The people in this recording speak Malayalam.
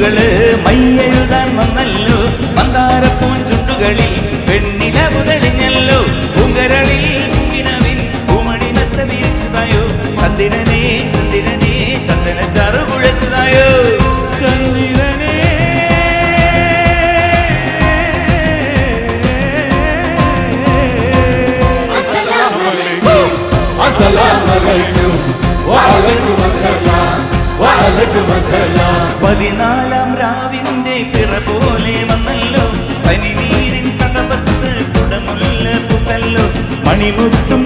കണ്ണുകൾ മയ്യെഴുതാൻ വന്നല്ലോ. മന്ദാരപ്പൂൻ ചുണ്ടുകളിൽ പെണ്ണില പുതളിഞ്ഞല്ലോ. പൂങ്കരളിൽ പൂവിനവിൽ പൂമണി നഷ്ട വീഴ്ചതായോ. ചന്ദ്രനെ പതിനാലാം രാവിന്റെ പിറ പോലെ വന്നല്ലോ. പനിനീരിൻ കടപത്ത് കുടമുല്ല പുകല്ലോ മണിമുട്ടും